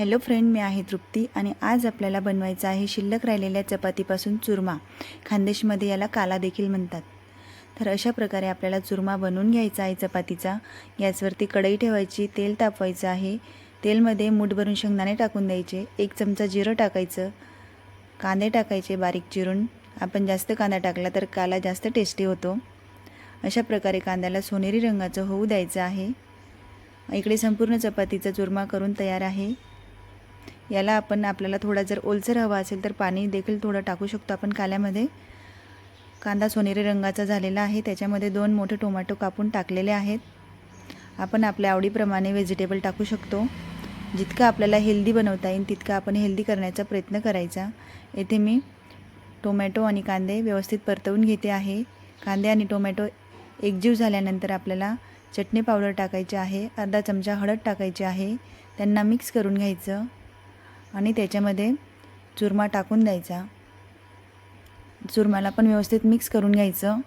Hello friend मी आहे तृप्ती आणि आज आपल्याला बनवायचं आहे शिल्लक राहिलेल्या चपातीपासून चुरमा. खानदेशमध्ये याला काला देखील म्हणतात. तर अशा प्रकारे आपल्याला चुरमा बनवून घ्यायचा आहे चपातीचा. गॅसवरती कढई ठेवायची तेल तापवायचं आहे. तेलमध्ये मूठ भरून शेंगदाणे टाकून द्यायचे. एक चमचा जिरं टाकायचं. कांदे टाकायचे बारीक चिरून. आपण जास्त कांदा टाकला तर काला जास्त टेस्टी होतो. अशा प्रकारे कांद्याला सोनेरी रंगाचं होऊ द्यायचं आहे. इकडे संपूर्ण चपातीचा चुरमा करून तयार आहे. याला आपण आपल्याला थोडा जर ओलसर हवा असेल तर पाणी देखील थोडं टाकू शकतो आपण काल्यामध्ये. कांदा सोनेरी रंगाचा झालेला आहे. त्याच्यामध्ये दोन मोठे टोमॅटो कापून टाकलेले आहेत. आपण आपल्या आवडीप्रमाणे व्हेजिटेबल टाकू शकतो. जितकं आपल्याला हेल्दी बनवता येईल तितकं आपण हेल्दी करण्याचा प्रयत्न करायचा. येथे मी टोमॅटो आणि कांदे व्यवस्थित परतवून घेते आहे. कांदे आणि टोमॅटो एकजीव झाल्यानंतर आपल्याला चटणी पावडर टाकायची आहे. अर्धा चमचा हळद टाकायची आहे. त्यांना मिक्स करून घ्यायचं. आणि त्याच्यामध्ये चुरमा टाकून द्यायचा. चुरमाला पण व्यवस्थित मिक्स करून घ्यायचं.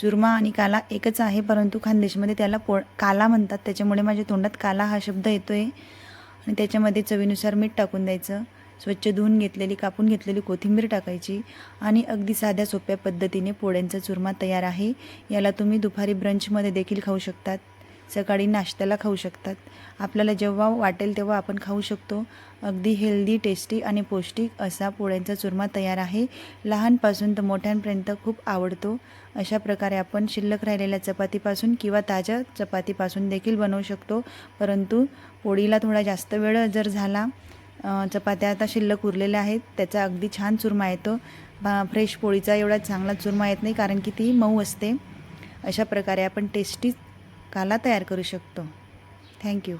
चुरमा आणि काला एकच आहे परंतु खानदेशमध्ये त्याला पो काला म्हणतात. त्याच्यामुळे माझ्या तोंडात काला हा शब्द येतो आहे आणि त्याच्यामध्ये चवीनुसार मीठ टाकून द्यायचं. स्वच्छ धुवून घेतलेली कापून घेतलेली कोथिंबीर टाकायची. आणि अगदी साध्या सोप्या पद्धतीने पोळ्यांचा चुरमा तयार आहे. याला तुम्ही दुपारी ब्रंचमध्ये देखील खाऊ शकतात. सकाळी नाश्त्याला खाऊ शकतात. आपल्याला जेव्हा वाटेल तेव्हा आपण खाऊ शकतो. अगदी हेल्दी टेस्टी आणि पौष्टिक असा पोळ्यांचा चुरमा तयार आहे. लहानपासून तर मोठ्यांपर्यंत खूप आवडतो. अशा प्रकारे आपण शिल्लक राहिलेल्या चपातीपासून किंवा ताज्या चपातीपासून देखील बनवू शकतो. परंतु पोळीला थोडा जास्त वेळ जर झाला चपात्या आता शिल्लक उरलेल्या आहेत. त्याचा अगदी छान चुरमा येतो. फ्रेश पोळीचा एवढा चांगला चुरमा येत नाही कारण की ती मऊ असते. अशा प्रकारे आपण टेस्टी काला तयार करू शकतो थँक्यू